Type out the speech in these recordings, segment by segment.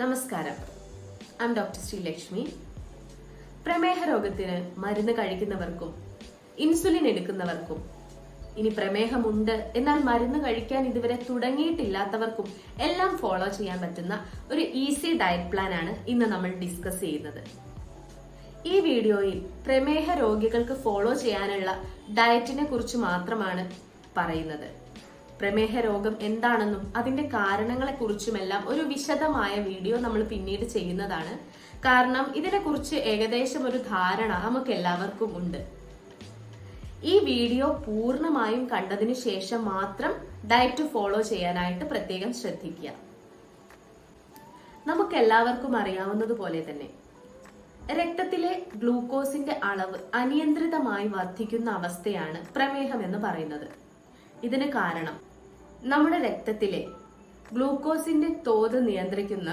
നമസ്കാരം. I'm doctor Sreelakshmi. പ്രമേഹ രോഗത്തിന് മരുന്ന് കഴിക്കുന്നവർക്കും ഇൻസുലിൻ എടുക്കുന്നവർക്കും ഇനി പ്രമേഹമുണ്ട് എന്നാൽ മരുന്ന് കഴിക്കാൻ ഇതുവരെ തുടങ്ങിയിട്ടില്ലാത്തവർക്കും എല്ലാം ഫോളോ ചെയ്യാൻ പറ്റുന്ന ഒരു ഈസി ഡയറ്റ് പ്ലാൻ ആണ് ഇന്ന് നമ്മൾ ഡിസ്കസ് ചെയ്യുന്നത്. ഈ വീഡിയോയിൽ പ്രമേഹ രോഗികൾക്ക് ഫോളോ ചെയ്യാനുള്ള ഡയറ്റിനെ കുറിച്ച് മാത്രമാണ് പറയുന്നത്. പ്രമേഹ രോഗം എന്താണെന്നും അതിന്റെ കാരണങ്ങളെക്കുറിച്ചുമെല്ലാം ഒരു വിശദമായ വീഡിയോ നമ്മൾ പിന്നീട് ചെയ്യുന്നതാണ്. കാരണം ഇതിനെക്കുറിച്ച് ഏകദേശം ഒരു ധാരണ നമുക്ക് എല്ലാവർക്കും ഉണ്ട്. ഈ വീഡിയോ പൂർണമായും കണ്ടതിന് ശേഷം മാത്രം ഡയറ്റ് ഫോളോ ചെയ്യാനായിട്ട് പ്രത്യേകം ശ്രദ്ധിക്കുക. നമുക്ക് എല്ലാവർക്കും അറിയാവുന്നതുപോലെ തന്നെ രക്തത്തിലെ ഗ്ലൂക്കോസിന്റെ അളവ് അനിയന്ത്രിതമായി വർദ്ധിക്കുന്ന അവസ്ഥയാണ് പ്രമേഹം എന്ന് പറയുന്നത്. ഇതിന് കാരണം. നമ്മുടെ രക്തത്തിലെ ഗ്ലൂക്കോസിന്റെ തോത് നിയന്ത്രിക്കുന്ന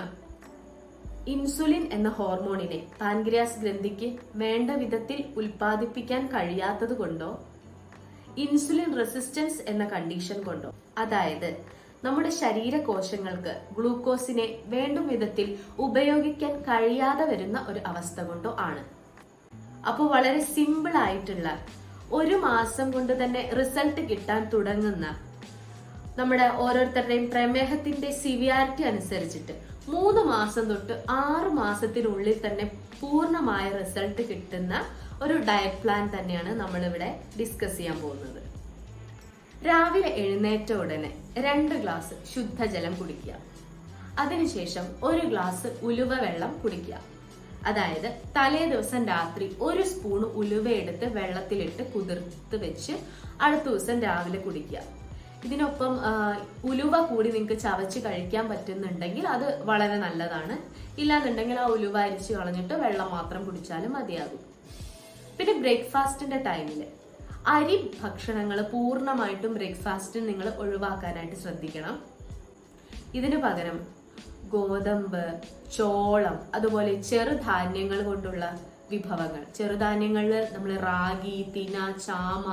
ഇൻസുലിൻ എന്ന ഹോർമോണിനെ പാൻക്രിയാസ് ഗ്രന്ഥിക്ക് വേണ്ട വിധത്തിൽ ഉൽപ്പാദിപ്പിക്കാൻ കഴിയാത്തത് കൊണ്ടോ? ഇൻസുലിൻ റെസിസ്റ്റൻസ് എന്ന കണ്ടീഷൻ കൊണ്ടോ? അതായത് നമ്മുടെ ശരീരകോശങ്ങൾക്ക് ഗ്ലൂക്കോസിനെ വേണ്ടും വിധത്തിൽ ഉപയോഗിക്കാൻ കഴിയാതെ വരുന്ന ഒരു അവസ്ഥ കൊണ്ടോ ആണ്. അപ്പോൾ വളരെ സിമ്പിൾ ആയിട്ടുള്ള ഒരു മാസം കൊണ്ട് തന്നെ റിസൾട്ട് കിട്ടാൻ തുടങ്ങുന്ന നമ്മുടെ ഓരോരുത്തരുടെയും പ്രമേഹത്തിന്റെ സിവിയാരിറ്റി അനുസരിച്ചിട്ട് മൂന്ന് മാസം തൊട്ട് ആറ് മാസത്തിനുള്ളിൽ തന്നെ പൂർണമായ റിസൾട്ട് കിട്ടുന്ന ഒരു ഡയറ്റ് പ്ലാൻ തന്നെയാണ് നമ്മളിവിടെ ഡിസ്കസ് ചെയ്യാൻ പോകുന്നത്. രാവിലെ എഴുന്നേറ്റ ഉടനെ രണ്ട് ഗ്ലാസ് ശുദ്ധജലം കുടിക്കുക. അതിനുശേഷം ഒരു ഗ്ലാസ് ഉലുവ വെള്ളം കുടിക്കുക. അതായത് തലേ ദിവസം രാത്രി ഒരു സ്പൂൺ ഉലുവ എടുത്ത് വെള്ളത്തിലിട്ട് കുതിർത്ത് വെച്ച് അടുത്ത ദിവസം രാവിലെ കുടിക്കുക. ഇതിനൊപ്പം ഉലുവ കൂടി നിങ്ങൾക്ക് ചവച്ച് കഴിക്കാൻ പറ്റുന്നുണ്ടെങ്കിൽ അത് വളരെ നല്ലതാണ്. ഇല്ലാന്നുണ്ടെങ്കിൽ ആ ഉലുവ അരിച്ച് കളഞ്ഞിട്ട് വെള്ളം മാത്രം കുടിച്ചാലും മതിയാകും. പിന്നെ ബ്രേക്ക്ഫാസ്റ്റിന്റെ ടൈമിൽ അരി ഭക്ഷണങ്ങൾ പൂർണമായിട്ടും ബ്രേക്ക്ഫാസ്റ്റ് നിങ്ങൾ ഒഴിവാക്കാനായിട്ട് ശ്രദ്ധിക്കണം. ഇതിനു പകരം ഗോതമ്പ് ചോളം അതുപോലെ ചെറുധാന്യങ്ങൾ കൊണ്ടുള്ള വിഭവങ്ങൾ. ചെറുധാന്യങ്ങളിൽ നമ്മൾ റാഗി തിന ചാമ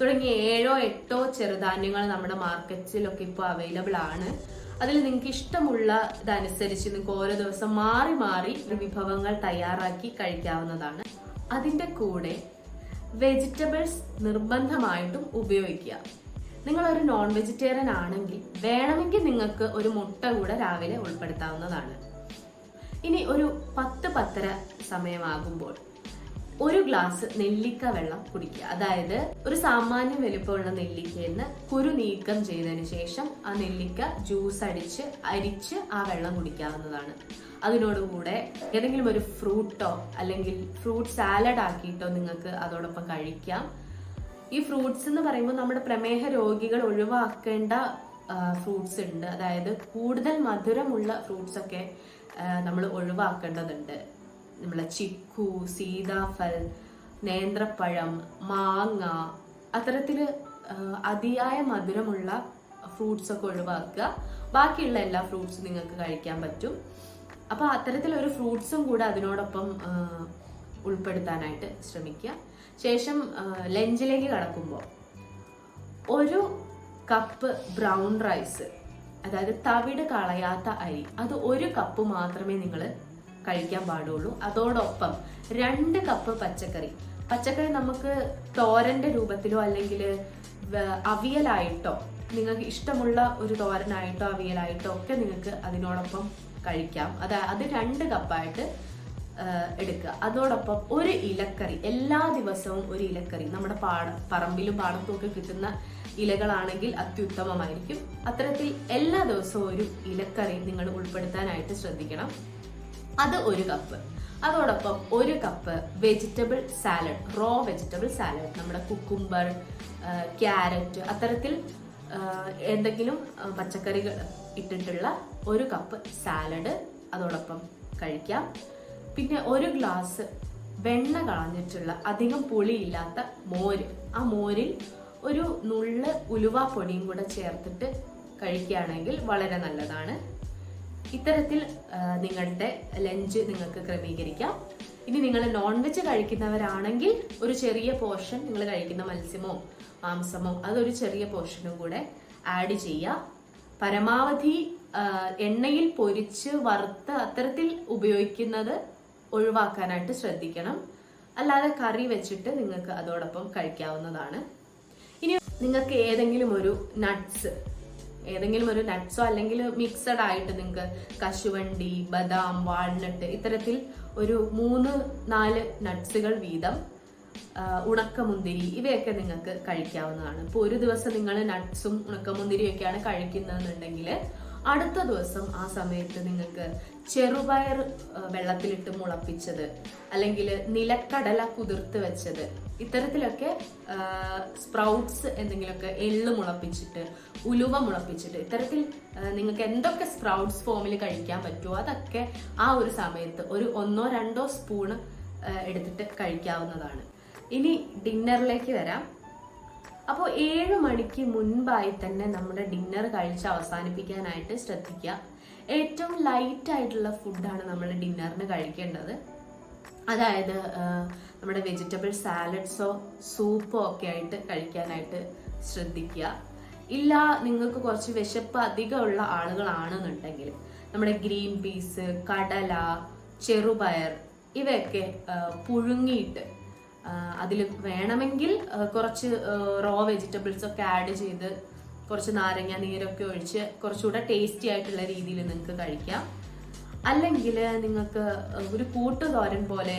തുടങ്ങിയ ഏഴോ എട്ടോ ചെറുധാന്യങ്ങൾ നമ്മുടെ മാർക്കറ്റ്സിലൊക്കെ ഇപ്പോൾ അവൈലബിൾ ആണ്. അതിൽ നിങ്ങൾക്ക് ഇഷ്ടമുള്ള ഇതനുസരിച്ച് നിങ്ങൾക്ക് ഓരോ ദിവസം മാറി മാറി വിഭവങ്ങൾ തയ്യാറാക്കി കഴിക്കാവുന്നതാണ്. അതിന്റെ കൂടെ വെജിറ്റബിൾസ് നിർബന്ധമായിട്ടും ഉപയോഗിക്കുക. നിങ്ങൾ ഒരു നോൺ വെജിറ്റേറിയൻ ആണെങ്കിൽ വേണമെങ്കിൽ നിങ്ങൾക്ക് ഒരു മുട്ട കൂടെ രാവിലെ ഉൾപ്പെടുത്താവുന്നതാണ്. ഇനി ഒരു പത്ത് പത്തര സമയമാകുമ്പോൾ ഒരു ഗ്ലാസ് നെല്ലിക്ക വെള്ളം കുടിക്കുക. അതായത് ഒരു സാമാന്യ വലുപ്പമുള്ള നെല്ലിക്കയിൽ നിന്ന് കുരു നീക്കം ചെയ്തതിന് ശേഷം ആ നെല്ലിക്ക ജ്യൂസ് അടിച്ച് അരിച്ച് ആ വെള്ളം കുടിക്കാവുന്നതാണ്. അതിനോടുകൂടെ ഏതെങ്കിലും ഒരു ഫ്രൂട്ടോ അല്ലെങ്കിൽ ഫ്രൂട്ട് സാലഡ് ആക്കിയിട്ടോ നിങ്ങൾക്ക് അതോടൊപ്പം കഴിക്കാം. ഈ ഫ്രൂട്ട്സ് എന്ന് പറയുമ്പോൾ നമ്മുടെ പ്രമേഹ രോഗികൾ ഒഴിവാക്കേണ്ട ഫ്രൂട്ട്സ് ഉണ്ട്. അതായത് കൂടുതൽ മധുരമുള്ള ഫ്രൂട്ട്സ് ഒക്കെ നമ്മൾ ഒഴിവാക്കേണ്ടതുണ്ട്. നമ്മളെ ചിക്കു സീതാഫൽ നേന്ത്രപ്പഴം മാങ്ങ അത്തരത്തിൽ അതിയായ മധുരമുള്ള ഫ്രൂട്ട്സ് ഒക്കെ ഒഴിവാക്കുക. ബാക്കിയുള്ള എല്ലാ ഫ്രൂട്ട്സും നിങ്ങൾക്ക് കഴിക്കാൻ പറ്റും. അപ്പോൾ അത്തരത്തിലൊരു ഫ്രൂട്ട്സും കൂടെ അതിനോടൊപ്പം ഉൾപ്പെടുത്താനായിട്ട് ശ്രമിക്കുക. ശേഷം ലഞ്ചിലേക്ക് കടക്കുമ്പോൾ ഒരു കപ്പ് ബ്രൗൺ റൈസ് അതായത് തവിട് കളയാത്ത അരി അത് ഒരു കപ്പ് മാത്രമേ നിങ്ങൾ കഴിക്കാൻ പാടുള്ളൂ. അതോടൊപ്പം രണ്ട് കപ്പ് പച്ചക്കറി. പച്ചക്കറി നമുക്ക് തോരന്റെ രൂപത്തിലോ അല്ലെങ്കിൽ അവിയലായിട്ടോ നിങ്ങൾക്ക് ഇഷ്ടമുള്ള ഒരു തോരനായിട്ടോ അവിയലായിട്ടോ ഒക്കെ നിങ്ങൾക്ക് അതിനോടൊപ്പം കഴിക്കാം. അത് അത് രണ്ട് കപ്പായിട്ട് എടുക്കുക. അതോടൊപ്പം ഒരു ഇലക്കറി എല്ലാ ദിവസവും ഒരു ഇലക്കറി. നമ്മുടെ പാട പറമ്പിലും പാടത്തും ഒക്കെ കിട്ടുന്ന ഇലകളാണെങ്കിൽ അത്യുത്തമമായിരിക്കും. അത്തരത്തിൽ എല്ലാ ദിവസവും ഒരു ഇലക്കറി നിങ്ങൾ ഉൾപ്പെടുത്താനായിട്ട് ശ്രദ്ധിക്കണം. അത് ഒരു കപ്പ്. അതോടൊപ്പം ഒരു cup vegetable salad raw vegetable salad നമ്മുടെ കുക്കുംബർ ക്യാരറ്റ് അത്തരത്തിൽ എന്തെങ്കിലും പച്ചക്കറികൾ ഇട്ടിട്ടുള്ള ഒരു കപ്പ് സാലഡ് അതോടൊപ്പം കഴിക്കാം. പിന്നെ ഒരു ഗ്ലാസ് വെണ്ണ കളഞ്ഞിട്ടുള്ള അധികം പുളിയില്ലാത്ത മോര്. ആ മോരിൽ ഒരു നുള്ള് ഉലുവ പൊടിയും കൂടെ ചേർത്തിട്ട് കഴിക്കുകയാണെങ്കിൽ വളരെ നല്ലതാണ്. ഇത്തരത്തിൽ നിങ്ങളുടെ ലഞ്ച് നിങ്ങൾക്ക് ക്രമീകരിക്കാം. ഇനി നിങ്ങൾ നോൺ വെജ് കഴിക്കുന്നവരാണെങ്കിൽ ഒരു ചെറിയ പോർഷൻ നിങ്ങൾ കഴിക്കുന്ന മത്സ്യമോ മാംസമോ അതൊരു ചെറിയ പോർഷനും കൂടെ ആഡ് ചെയ്യുക. പരമാവധി എണ്ണയിൽ പൊരിച്ച് വറുത്ത് അത്തരത്തിൽ ഉപയോഗിക്കുന്നത് ഒഴിവാക്കാനായിട്ട് ശ്രദ്ധിക്കണം. അല്ലാതെ കറി വെച്ചിട്ട് നിങ്ങൾക്ക് അതോടൊപ്പം കഴിക്കാവുന്നതാണ്. ഇനി നിങ്ങൾക്ക് ഏതെങ്കിലും ഒരു നട്ട്സ് ഏതെങ്കിലും ഒരു നട്ട്സോ അല്ലെങ്കിൽ മിക്സഡ് ആയിട്ട് നിങ്ങൾക്ക് കശുവണ്ടി ബദാം വാൾനട്ട് ഇത്തരത്തിൽ ഒരു മൂന്ന് നാല് നട്ട്സുകൾ വീതം ഉണക്കമുന്തിരി ഇവയൊക്കെ നിങ്ങൾക്ക് കഴിക്കാവുന്നതാണ്. ഇപ്പോൾ ഒരു ദിവസം നിങ്ങൾ നട്ട്സും ഉണക്കമുന്തിരിയൊക്കെയാണ് കഴിക്കുന്നതെന്നുണ്ടെങ്കിൽ അടുത്ത ദിവസം ആ സമയത്ത് നിങ്ങൾക്ക് ചെറുപയർ വെള്ളത്തിലിട്ട് മുളപ്പിച്ചത് അല്ലെങ്കിൽ നിലക്കടല കുതിർത്ത് വെച്ചത് ഇത്തരത്തിലൊക്കെ സ്പ്രൗട്ട്സ് എന്തെങ്കിലുമൊക്കെ എള്ള് മുളപ്പിച്ചിട്ട് ഉലുവ മുളപ്പിച്ചിട്ട് ഇത്തരത്തിൽ നിങ്ങൾക്ക് എന്തൊക്കെ സ്പ്രൗട്ട്സ് ഫോമിൽ കഴിക്കാൻ പറ്റുമോ അതൊക്കെ ആ ഒരു സമയത്ത് ഒരു ഒന്നോ രണ്ടോ സ്പൂണ് എടുത്തിട്ട് കഴിക്കാവുന്നതാണ്. ഇനി ഡിന്നറിലേക്ക് വരാം. അപ്പോൾ ഏഴ് മണിക്ക് മുൻപായി തന്നെ നമ്മുടെ ഡിന്നർ കഴിച്ച് അവസാനിപ്പിക്കാനായിട്ട് ശ്രദ്ധിക്കുക. ഏറ്റവും ലൈറ്റ് ആയിട്ടുള്ള ഫുഡാണ് നമ്മൾ ഡിന്നറിന് കഴിക്കേണ്ടത്. അതായത് നമ്മുടെ വെജിറ്റബിൾ സാലഡ്സോ സൂപ്പോ ഒക്കെ ആയിട്ട് കഴിക്കാനായിട്ട് ശ്രദ്ധിക്കുക. ഇല്ല നിങ്ങൾക്ക് കുറച്ച് വിശപ്പ് അധികമുള്ള ആളുകളാണെന്നുണ്ടെങ്കിൽ നമ്മുടെ ഗ്രീൻ പീസ് കടല ചെറുപയർ ഇവയൊക്കെ പുഴുങ്ങിയിട്ട് അതിൽ വേണമെങ്കിൽ കുറച്ച് റോ വെജിറ്റബിൾസ് ഒക്കെ ആഡ് ചെയ്ത് കുറച്ച് നാരങ്ങ നീരൊക്കെ ഒഴിച്ച് കുറച്ചുകൂടെ ടേസ്റ്റി ആയിട്ടുള്ള രീതിയിൽ നിങ്ങൾക്ക് കഴിക്കാം. അല്ലെങ്കിൽ നിങ്ങൾക്ക് ഒരു കൂട്ടുതോരൻ പോലെ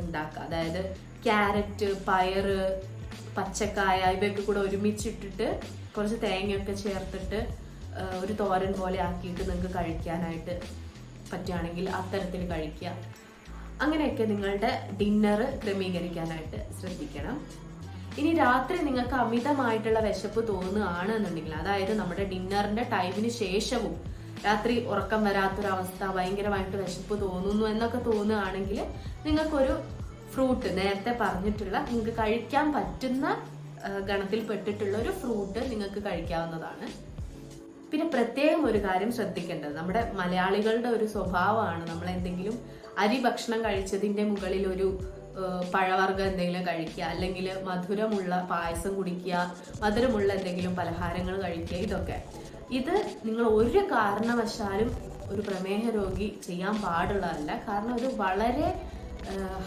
ഉണ്ടാക്കാം. അതായത് ക്യാരറ്റ് പയറ് പച്ചക്കായ ഇവയൊക്കെ കൂടെ ഒരുമിച്ചിട്ടിട്ട് കുറച്ച് തേങ്ങയൊക്കെ ചേർത്തിട്ട് ഒരു തോരൻ പോലെ ആക്കിയിട്ട് നിങ്ങൾക്ക് കഴിക്കാനായിട്ട് പറ്റുകയാണെങ്കിൽ അത്തരത്തിൽ കഴിക്കുക അങ്ങനെയൊക്കെ നിങ്ങളുടെ ഡിന്നർ ക്രമീകരിക്കാനായിട്ട് ശ്രദ്ധിക്കണം. ഇനി രാത്രി നിങ്ങൾക്ക് അമിതമായിട്ടുള്ള വിശപ്പ് തോന്നുകയാണ് എന്നുണ്ടെങ്കിൽ അതായത് നമ്മുടെ ഡിന്നറിന്റെ ടൈമിന് ശേഷവും രാത്രി ഉറക്കം വരാത്തൊരവസ്ഥ ഭയങ്കരമായിട്ട് വിശപ്പ് തോന്നുന്നു എന്നൊക്കെ തോന്നുകയാണെങ്കിൽ നിങ്ങൾക്കൊരു ഫ്രൂട്ട് നേരത്തെ പറഞ്ഞിട്ടുള്ള നിങ്ങൾക്ക് കഴിക്കാൻ പറ്റുന്ന ഗണത്തിൽപ്പെട്ടിട്ടുള്ള ഒരു ഫ്രൂട്ട് നിങ്ങൾക്ക് കഴിക്കാവുന്നതാണ്. പിന്നെ പ്രത്യേകം ഒരു കാര്യം ശ്രദ്ധിക്കേണ്ടത്. നമ്മുടെ മലയാളികളുടെ ഒരു സ്വഭാവമാണ് നമ്മൾ എന്തെങ്കിലും അരി ഭക്ഷണം കഴിച്ചതിന്റെ മുകളിൽ ഒരു പഴവർഗം എന്തെങ്കിലും കഴിക്കുക അല്ലെങ്കിൽ മധുരമുള്ള പായസം കുടിക്കുക മധുരമുള്ള എന്തെങ്കിലും പലഹാരങ്ങൾ കഴിക്കുക ഇതൊക്കെ. ഇത് നിങ്ങൾ ഒരു കാരണവശാലും ഒരു പ്രമേഹ രോഗി ചെയ്യാൻ പാടുള്ളതല്ല. കാരണം ഇത് വളരെ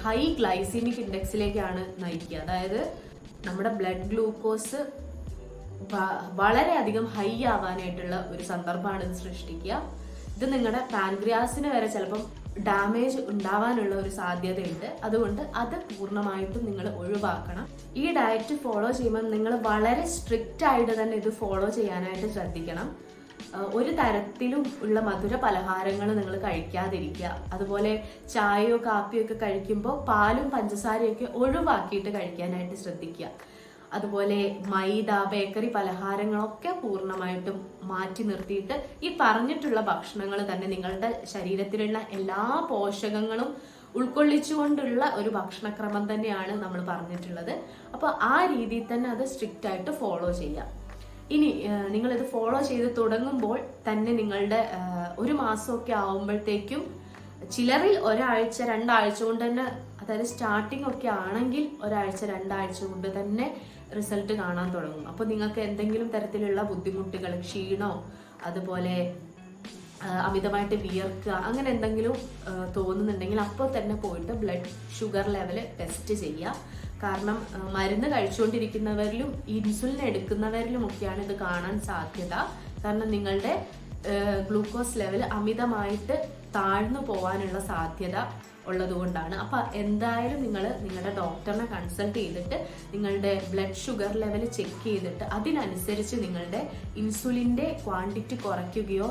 ഹൈ ഗ്ലൈസിമിക് ഇൻഡെക്സിലേക്കാണ് നയിക്കുക. അതായത് നമ്മുടെ ബ്ലഡ് ഗ്ലൂക്കോസ് വളരെയധികം ഹൈ ആവാനായിട്ടുള്ള ഒരു സന്ദർഭമാണ് ഇത് സൃഷ്ടിക്കുക. ഇത് നിങ്ങളുടെ പാൻക്രിയാസിന് വരെ ചിലപ്പം ഡാമേജ് ഉണ്ടാവാനുള്ള ഒരു സാധ്യതയുണ്ട്. അതുകൊണ്ട് അത് പൂർണമായിട്ടും നിങ്ങൾ ഒഴിവാക്കണം. ഈ ഡയറ്റ് ഫോളോ ചെയ്യുമ്പോൾ നിങ്ങൾ വളരെ സ്ട്രിക്റ്റ് ആയിട്ട് തന്നെ ഇത് ഫോളോ ചെയ്യാനായിട്ട് ശ്രദ്ധിക്കണം. ഒരു തരത്തിലും ഉള്ള മധുര പലഹാരങ്ങൾ നിങ്ങൾ കഴിക്കാതിരിക്കുക. അതുപോലെ ചായയോ കാപ്പിയോ ഒക്കെ കഴിക്കുമ്പോൾ പാലും പഞ്ചസാരയൊക്കെ ഒഴിവാക്കിയിട്ട് കഴിക്കാനായിട്ട് ശ്രദ്ധിക്കുക. അതുപോലെ മൈദ ബേക്കറി പലഹാരങ്ങളൊക്കെ പൂർണമായിട്ടും മാറ്റി നിർത്തിയിട്ട് ഈ പറഞ്ഞിട്ടുള്ള ഭക്ഷണങ്ങൾ തന്നെ നിങ്ങളുടെ ശരീരത്തിലുള്ള എല്ലാ പോഷകങ്ങളും ഉൾക്കൊള്ളിച്ചുകൊണ്ടുള്ള ഒരു ഭക്ഷണക്രമം തന്നെയാണ് നമ്മൾ പറഞ്ഞിട്ടുള്ളത്. അപ്പോൾ ആ രീതിയിൽ തന്നെ അത് സ്ട്രിക്റ്റ് ആയിട്ട് ഫോളോ ചെയ്യാം. ഇനി നിങ്ങൾ ഇത് ഫോളോ ചെയ്ത് തുടങ്ങുമ്പോൾ തന്നെ നിങ്ങളുടെ ഒരു മാസമൊക്കെ ആവുമ്പോഴത്തേക്കും ചിലറിൽ ഒരാഴ്ച രണ്ടാഴ്ച കൊണ്ട് തന്നെ അതായത് സ്റ്റാർട്ടിംഗ് ഒക്കെ ആണെങ്കിൽ ഒരാഴ്ച രണ്ടാഴ്ച കൊണ്ട് തന്നെ റിസൾട്ട് കാണാൻ തുടങ്ങും. അപ്പോൾ നിങ്ങൾക്ക് എന്തെങ്കിലും തരത്തിലുള്ള ബുദ്ധിമുട്ടുകൾ ക്ഷീണോ അതുപോലെ അമിതമായിട്ട് വിയർക്കുക അങ്ങനെ എന്തെങ്കിലും തോന്നുന്നുണ്ടെങ്കിൽ അപ്പോൾ തന്നെ പോയിട്ട് ബ്ലഡ് ഷുഗർ ലെവൽ ടെസ്റ്റ് ചെയ്യുക. കാരണം മരുന്ന് കഴിച്ചുകൊണ്ടിരിക്കുന്നവരിലും ഇൻസുലിൻ എടുക്കുന്നവരിലും ഒക്കെയാണ് ഇത് കാണാൻ സാധ്യത. കാരണം നിങ്ങളുടെ ഗ്ലൂക്കോസ് ലെവൽ അമിതമായിട്ട് താഴ്ന്നു പോകാനുള്ള സാധ്യത. ഉള്ളതുകൊണ്ടാണ്. അപ്പൊ എന്തായാലും നിങ്ങൾ നിങ്ങളുടെ ഡോക്ടറിനെ കൺസൾട്ട് ചെയ്തിട്ട് നിങ്ങളുടെ ബ്ലഡ് ഷുഗർ ലെവൽ ചെക്ക് ചെയ്തിട്ട് അതിനനുസരിച്ച് നിങ്ങളുടെ ഇൻസുലിന്റെ ക്വാണ്ടിറ്റി കുറയ്ക്കുകയോ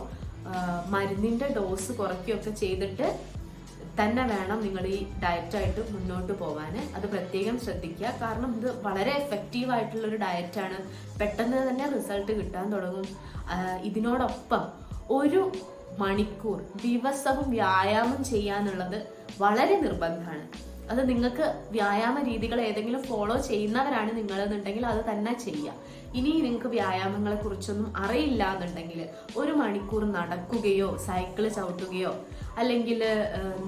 മരുന്നിന്റെ ഡോസ് കുറയ്ക്കുകയോ ഒക്കെ ചെയ്തിട്ട് തന്നെ വേണം നിങ്ങൾ ഈ ഡയറ്റായിട്ട് മുന്നോട്ട് പോകാൻ അത് പ്രത്യേകം ശ്രദ്ധിക്കുക. കാരണം ഇത് വളരെ എഫക്റ്റീവ് ആയിട്ടുള്ളൊരു ഡയറ്റാണ് പെട്ടെന്ന് തന്നെ റിസൾട്ട് കിട്ടാൻ തുടങ്ങും. ഇതിനോടൊപ്പം ഒരു മണിക്കൂർ ദിവസവും വ്യായാമം ചെയ്യാന്നുള്ളത് വളരെ നിർബന്ധമാണ്. അത് നിങ്ങൾക്ക് വ്യായാമ രീതികൾ ഏതെങ്കിലും ഫോളോ ചെയ്യുന്നവരാണ് നിങ്ങളെന്നുണ്ടെങ്കിൽ അത് തന്നെ ചെയ്യുക ഇനി നിങ്ങൾക്ക് വ്യായാമങ്ങളെ കുറിച്ചൊന്നും അറിയില്ല എന്നുണ്ടെങ്കിൽ ഒരു മണിക്കൂർ നടക്കുകയോ സൈക്കിൾ ചവിട്ടുകയോ അല്ലെങ്കിൽ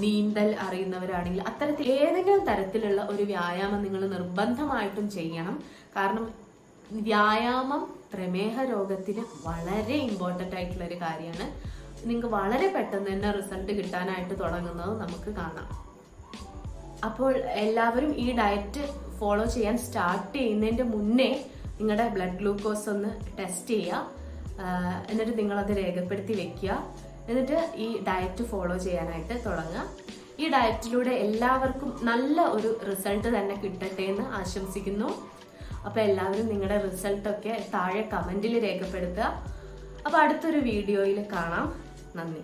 നീന്തൽ അറിയുന്നവരാണെങ്കിൽ അത്തരത്തിൽ ഏതെങ്കിലും തരത്തിലുള്ള ഒരു വ്യായാമം നിങ്ങൾ നിർബന്ധമായിട്ടും ചെയ്യണം. കാരണം വ്യായാമം പ്രമേഹ രോഗത്തിന് വളരെ ഇമ്പോർട്ടന്റ് ആയിട്ടുള്ള ഒരു കാര്യമാണ്. നിങ്ങൾക്ക് വളരെ പെട്ടെന്ന് തന്നെ റിസൾട്ട് കിട്ടാനായിട്ട് തുടങ്ങുന്നത് നമുക്ക് കാണാം. അപ്പോൾ എല്ലാവരും ഈ ഡയറ്റ് ഫോളോ ചെയ്യാൻ സ്റ്റാർട്ട് ചെയ്യുന്നതിന്റെ മുന്നേ നിങ്ങളുടെ ബ്ലഡ് ഗ്ലൂക്കോസ് ഒന്ന് ടെസ്റ്റ് ചെയ്യുക. എന്നിട്ട് നിങ്ങളത് രേഖപ്പെടുത്തി വെക്കുക. എന്നിട്ട് ഈ ഡയറ്റ് ഫോളോ ചെയ്യാനായിട്ട് തുടങ്ങുക. ഈ ഡയറ്റിലൂടെ എല്ലാവർക്കും നല്ല ഒരു റിസൾട്ട് തന്നെ കിട്ടട്ടെ എന്ന് ആശംസിക്കുന്നു. അപ്പോൾ എല്ലാവരും നിങ്ങളുടെ റിസൾട്ടൊക്കെ താഴെ കമന്റിൽ രേഖപ്പെടുത്തുക. അപ്പോൾ അടുത്തൊരു വീഡിയോയിൽ കാണാം. നന്ദി.